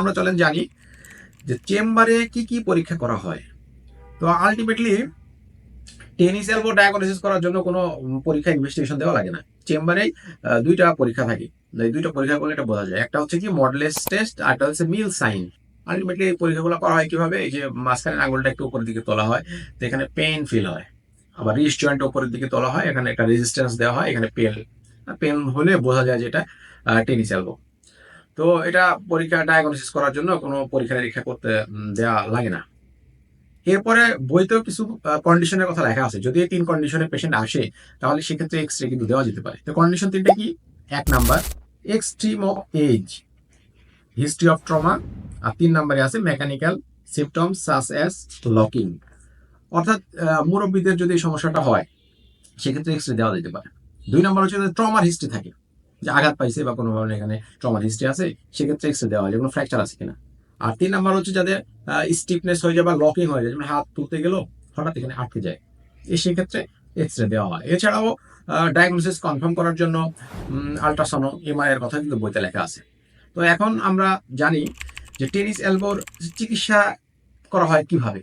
আমরা চলেন জানি যে চেম্বারে কি কি পরীক্ষা করা হয়। তো আলটিমেটলি টেনিস এলবো ডায়াগনোসিস করার জন্য কোনো পরীক্ষা ইনভেস্টিগেশন দেওয়া লাগে না। চেম্বারেই দুইটা পরীক্ষা থাকে। এই দুইটা পরীক্ষা করলে এটা বোঝা যায়। একটা হচ্ছে কি মডলেস টেস্ট আর একটা হচ্ছে মিল সাইন আলটিমেটলি এই পরীক্ষাগুলো করা হয় কীভাবে? এই যে মাঝখানে আঙুলটা একটু উপরের দিকে তোলা হয়, তো এখানে পেন ফিল হয়। আবার রিস্ট জয়েন্ট উপরের দিকে তোলা হয়, এখানে একটা রেজিস্ট্যান্স দেওয়া হয়, এখানে পেন পেন হলে বোঝা যায় যে এটা টেনিস এলবো তো এটা পরীক্ষা ডায়াগনোসিস করার জন্য কোনো পরীক্ষা নিরীক্ষা করতে দেওয়া লাগে না। এরপরে বইতেও কিছু কন্ডিশনের কথা লেখা আছে। যদি এই তিন কন্ডিশনে পেশেন্ট আসে, তাহলে সেক্ষেত্রে এক্স রে কিন্তু দেওয়া যেতে পারে। তো কন্ডিশন তিনটা কি? এক number extreme of age history of trauma আর তিন নাম্বারে আছে mechanical symptoms such as locking অর্থাৎ মুরব্বীদের যদি সমস্যাটা হয়, সেক্ষেত্রে এক্স রে দেওয়া যেতে পারে। দুই নাম্বার হচ্ছে ট্রমার হিস্ট্রি থাকে। যে আঘাত পাইছে বা কোনো ধরনের এখানে ট্রমার হিস্ট্রি আছে, সেক্ষেত্রে এক্স রে দেওয়া হয় যে কোনো ফ্র্যাকচার আছে কিনা? আর তিন নাম্বার হচ্ছে যাদের স্টিফনেস হয়ে যায় বা লকিং হয়ে যায়, যেমন হাত তুলতে গেলেও হঠাৎ এখানে আটকে যায়। এই সেক্ষেত্রে এক্স রে দেওয়া হয়। এছাড়াও ডায়াগনোসিস কনফার্ম করার জন্য আলট্রাসাউন্ড এমআই এর কথা কিন্তু বইতে লেখা আছে। তো এখন আমরা জানি যে টেনিস এলবোর চিকিৎসা করা হয় কীভাবে?